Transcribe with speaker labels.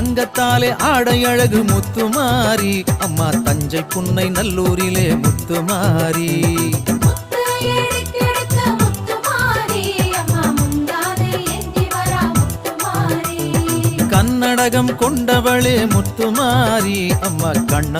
Speaker 1: தங்கத்தாலே ஆடை அழகு முத்துமாரி அம்மா தஞ்சை புன்னை நல்லூரிலே முத்துமாரி
Speaker 2: முத்து எடுக்கெடுக்க
Speaker 1: கன்னடகம் கொண்டவளே முத்துமாரி அம்மா கண்ண